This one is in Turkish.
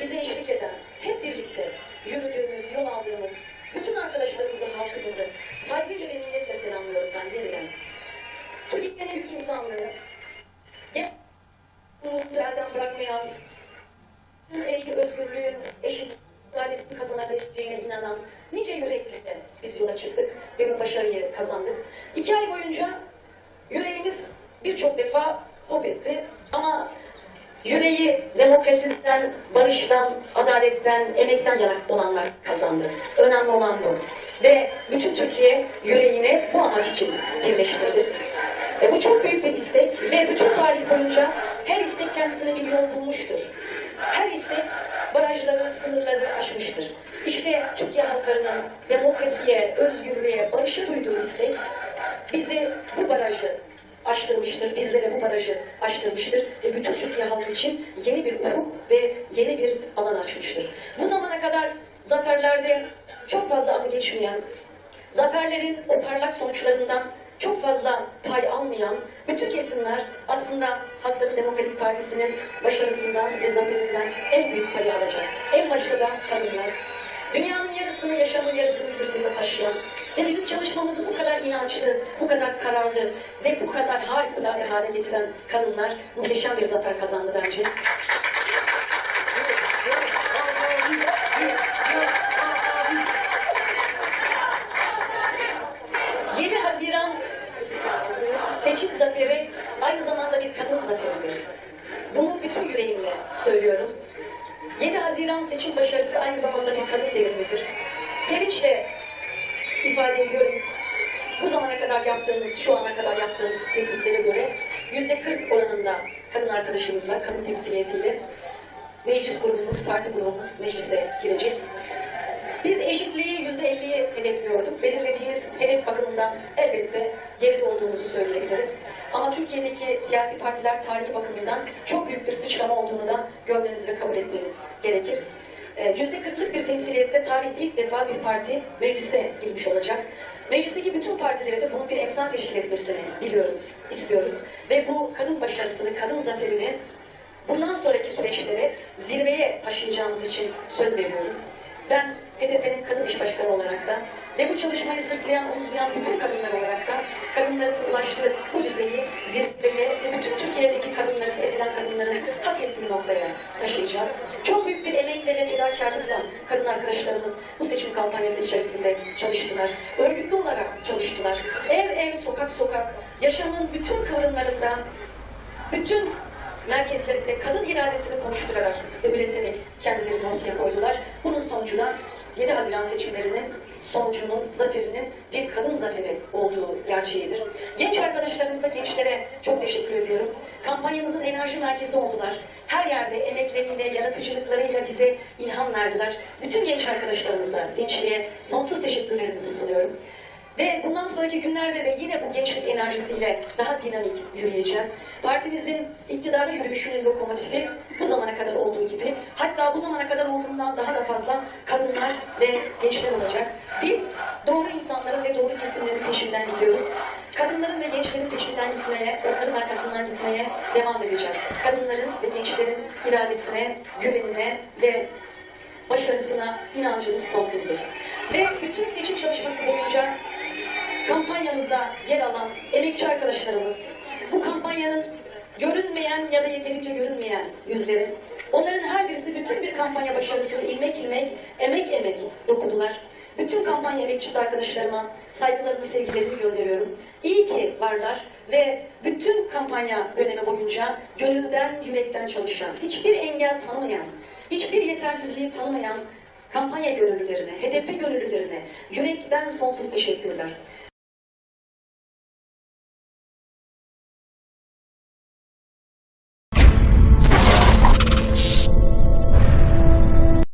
bize eşlik eden, hep birlikte yürüdüğümüz, yol aldığımız bütün arkadaşlarımızı, halkımızı saygıyla ve minnetle selamlıyoruz ben yeniden. Türkiye'nin ilk insanlığı, gel umutu elden bırakmayan, eğri özgürlüğün, eşit adaletin kazanabileceğine inanan nice yürekliyle biz yola çıktık ve bu başarıyı kazandık. İki ay boyunca yüreğimiz birçok defa hop etti ama yüreği demokrasiden, barıştan, adaletten, emekten yana olanlar kazandı. Önemli olan bu. Ve bütün Türkiye yüreğini bu amaç için birleştirdi. E, bu çok büyük bir istek ve bütün tarih boyunca her istek kendisine bir yol bulmuştur. Her istek barajları, sınırları aşmıştır. İşte Türkiye halklarının demokrasiye, özgürlüğe, barışa duyduğu istek bizi bu barajı aştırmıştır, bizlere bu barajı aştırmıştır ve bütün Türkiye halkı için yeni bir ufuk ve yeni bir alan açmıştır. Bu zamana kadar zaferlerde çok fazla adı geçmeyen, zaferlerin o parlak sonuçlarından çok fazla pay almayan bütün kesimler aslında Halkların Demokratik Partisi'nin başarısından ve zaferinden en büyük payı alacak. En başta da kadınlar. Dünyanın yarısını, yaşamın yarısını sırtında taşıyan ve bizim çalışmamızı bu kadar inançlı, bu kadar kararlı ve bu kadar harikulade hale getiren kadınlar muhteşem bir zafer kazandı bence. 7 Haziran seçim zaferi aynı zamanda bir kadın zaferidir. Bunu bütün yüreğimle söylüyorum. 7 Haziran seçim başarısı aynı zamanda bir kadın devrimidir. Sevinçle ifade ediyorum. Bu zamana kadar yaptığımız, şu ana kadar yaptığımız tespitlere göre yüzde 40 oranında kadın arkadaşımızla, kadın temsiliyetiyle meclis grubumuz, parti grubumuz meclise girecek. Biz eşitliği yüzde elliye hedefliyorduk. Belirlediğimiz hedef bakımından elbette geride olduğumuzu söyleyebiliriz. Ama Türkiye'deki siyasi partiler tarihi bakımından çok büyük bir sıçrama olduğunu da görmeniz ve kabul etmeniz gerekir. Ee, Yüzde kırklık bir temsiliyetle tarihte ilk defa bir parti meclise girmiş olacak. Meclisteki bütün partilere de bunun bir eksen teşkil etmesini biliyoruz, istiyoruz. Ve bu kadın başarısını, kadın zaferini bundan sonraki süreçlere zirveye taşıyacağımız için söz veriyoruz. Ben HDP'nin kadın iş başkanı olarak da ve bu çalışmayı sırtlayan, omuzlayan bütün kadınlar olarak da kadınların ulaştığı bu düzeyi zirveye ve bütün Türkiye'deki kadınların, ezilen kadınların hak ettiği noktaya taşıyacağız. Çok büyük bir emekle ve fedakarlıkla kadın arkadaşlarımız bu seçim kampanyası içerisinde çalıştılar. Örgütlü olarak çalıştılar. Ev ev, sokak sokak, yaşamın bütün kıvrımlarında bütün merkezlerinde kadın iradesini konuşturarak ve üreterek kendilerini ortaya koydular. Bunun sonucu da 7 Haziran seçimlerinin sonucunun, zaferinin bir kadın zaferi olduğu gerçeğidir. Genç arkadaşlarımıza, gençlere çok teşekkür ediyorum. Kampanyamızın enerji merkezi oldular. Her yerde emekleriyle, yaratıcılıklarıyla bize ilham verdiler. Bütün genç arkadaşlarımıza, gençliğe sonsuz teşekkürlerimizi sunuyorum. Ve bundan sonraki günlerde de yine bu gençlik enerjisiyle daha dinamik yürüyeceğiz. Partimizin iktidara yürüyüşünün lokomotifi bu zamana kadar olduğu gibi, hatta bu zamana kadar olduğundan daha da fazla kadınlar ve gençler olacak. Biz doğru insanların ve doğru kesimlerin peşinden gidiyoruz. Kadınların ve gençlerin peşinden gitmeye, onların arkasından gitmeye devam edeceğiz. Kadınların ve gençlerin iradesine, güvenine ve başarısına inancımız sonsuzdur. Ve bütün seçim çalışması boyunca kampanyamızda yer alan emekçi arkadaşlarımız, bu kampanyanın görünmeyen ya da yeterince görünmeyen yüzleri, onların her birisi bütün bir kampanya başarısını ilmek ilmek, emek emek dokudular. Bütün kampanya emekçisi arkadaşlarıma saygılarımı, sevgilerimi gönderiyorum. İyi ki varlar ve bütün kampanya dönemi boyunca gönülden, yürekten çalışan, hiçbir engel tanımayan, hiçbir yetersizliği tanımayan kampanya gönüllülerine, HDP gönüllülerine yürekten sonsuz teşekkürler.